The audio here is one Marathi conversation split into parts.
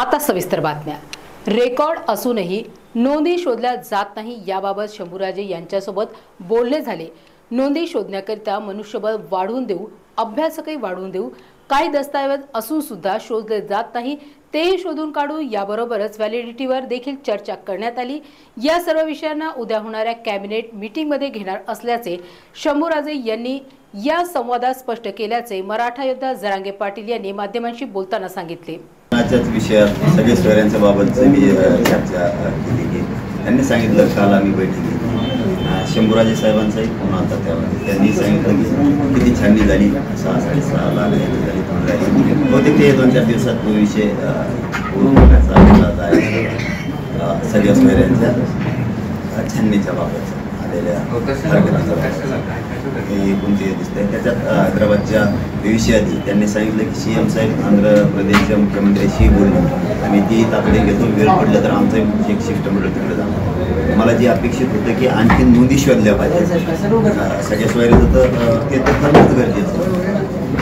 आता सविस्तर बातम्या. रेकॉर्ड असूनही नोंदी शोधल्या जात नाही याबाबत शंभूराजे यांच्यासोबत बोलणे झाले. नोंदी शोधण्याकरिता मनुष्यबळ वाढवून देऊ अभ्यासकही वाढवून देऊ काही दस्तऐवज असून सुद्धा शोधले जात नाही तेही शोधून काढू याबरोबरच व्हॅलिडिटीवर देखील चर्चा करण्यात आली. या सर्व विषयांना उद्या होणाऱ्या कॅबिनेट मीटिंगमध्ये घेणार असल्याचे शंभूराजे यांनी या संवादात स्पष्ट केल्याचे मराठा योद्धा जरांगे पाटील यांनी माध्यमांशी बोलताना सांगितले. कोणाच्याच विषयात सगळे सोयऱ्यांच्या बाबतचं मी चर्चा केली. की त्यांनी सांगितलं काल आम्ही बैठकीत शंभूराजे साहेबांचाही फोन होता त्यावर त्यांनी सांगितलं की किती छाननी झाली सहा साडेसहा लाख याची झाली पंधरा झाली बहुतेक ते दोन चार दिवसात तो विषय पूर्ण होण्याचा अंदाज आहे. सगळ्या सोयऱ्यांच्या छाननीच्या बाबत बाबत हे कोणते दिसतंय त्याच्यात अ, हैदराबादच्या विषयाआधी त्यांनी सांगितलं की सी एम साहेब आंध्र प्रदेशच्या मुख्यमंत्र्याशी बोलले. आणि ती तातडी घेतो वेळ पडलं तर आमचं एक शिष्टमंडळ तिकडे जाणार. मला जे अपेक्षित होतं की आणखी नोंदी शोधल्या पाहिजे. सगळ्या सोयऱ्याचं तर ते तर करणंच गरजेचं आहे.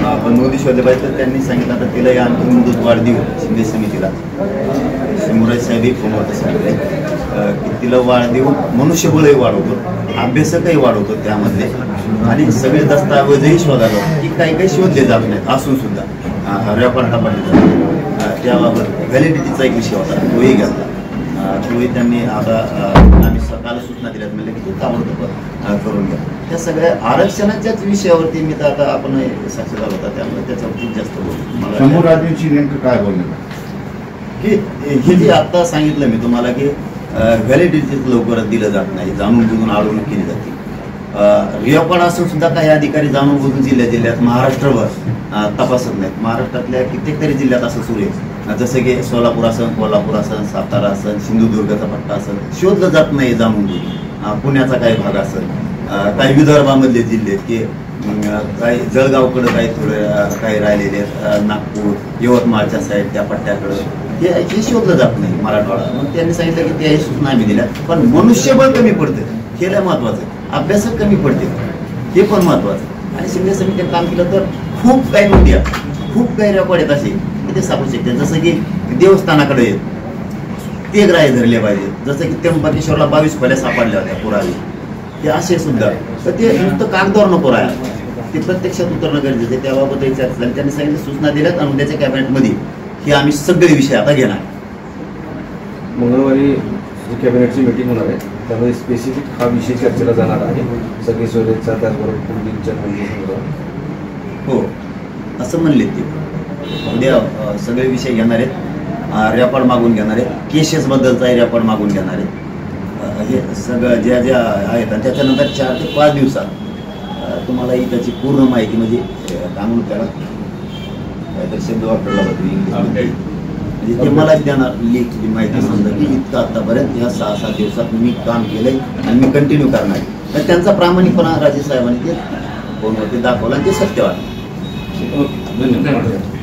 आपण नोंदी शोधल्या पाहिजे तर त्यांनी सांगितलं आता तिला या आणखी मुदत वाढ देऊ शिंदे समितीला. शिवराज साहेबही फोनवर सांगितले अ, की तिला वाढ देऊ मनुष्यबळही वाढवतो अभ्यासकही वाढवतो त्यामध्ये. आणि सगळे दस्तावेजही शोधायला की काही काही शोधले जात नाहीत असून सुद्धा. रेकॉर्ड तपासले जातात त्याबाबत व्हॅलिडिटीचा एक विषय होता. तोही घेतला तोही त्यांनी आता आम्ही स्वतःला सूचना दिल्यात. म्हणजे की तो ताबडतोब करून घ्या त्या सगळ्या आरक्षणाच्याच विषयावरती मी तर आता आपण साक्षीदार होता. त्यामुळे त्याच्यावरती जास्त बोलू. मला नेमकं काय बोलणं की हे जे आता सांगितलं मी तुम्हाला की व्हॅलिडिटी लवकरच दिलं जात नाही जाणून बुजून अडवणूक केली जाते. रिओपण असून सुद्धा काही अधिकारी जाणून बुजून जिल्ह्या जिल्ह्यात महाराष्ट्रभर तपासत नाहीत. महाराष्ट्रातल्या कित्येक तरी जिल्ह्यात असं सुरू आहे. जसं की सोलापूर असन कोल्हापूर असन सातारा असन सिंधुदुर्गाचा पट्टा असन शोधलं जात नाही जाणून बुजून. पुण्याचा काही भाग असेल काही विदर्भामधले जिल्हे आहेत की काही जळगावकडं काही थोडे काही राहिलेले आहेत. नागपूर यवतमाळच्या साईड त्या पट्ट्याकडं. हे शोधलं जात नाही मराठवाडा. मग त्यांनी सांगितलं की त्या सूचना आम्ही दिल्या पण मनुष्यबळ कमी पडतं. हे लय महत्वाचं अभ्यासक कमी पडते. हे पण महत्वाचं आणि शिंदे समितीने काम केलं तर खूप काही नोंदी खूप काही रेकॉर्ड आहेत असे की ते सापडू शकते जसं की देवस्थानाकडे येत ते ग्राह्य धरले पाहिजे. जसं की त्र्यंबकेश्वरला बावीस खोल्या सापडल्या होत्या पुरावे. ते असे सुद्धा. तर ते नुसतं कागदावर नको राहा ते प्रत्यक्षात उतरणं गरजेचं आहे. त्याबाबत विचार झाली त्यांनी सांगितलं सूचना दिल्यात आणि उद्याच्या कॅबिनेटमध्ये हे आम्ही सगळे विषय आता घेणार. मंगळवारी जी कॅबिनेटची मीटिंग होणार आहे त्यामध्ये स्पेसिफिक हा विषय चर्चेला जाणार आहे. सगळे सोयरेचा त्याचबरोबर कुलदीपच्या हो असं म्हणले ते. उद्या सगळे विषय घेणार आहेत. रेकॉर्ड मागून घेणार आहेत. केसेस बद्दलचाही रेकॉर्ड मागून घेणार आहेत. हे सगळं ज्या ज्या आहेत आणि त्याच्यानंतर चार ते पाच दिवसात तुम्हाला ही त्याची पूर्ण माहिती म्हणजे म्हणू त्याला काहीतरी शब्द वापरला होता इंग्लिशमध्ये. म्हणजे ते मलाच देणार लेखची माहिती समजा की इतकं आतापर्यंत ह्या सहा सात दिवसात मी काम केलंय आणि मी कंटिन्यू करणार आहे. तर त्यांचा प्रामाणिकपणा राजे साहेबांनी ते फोनवरती दाखवला आणि ते सत्य वाटलं धन्यवाद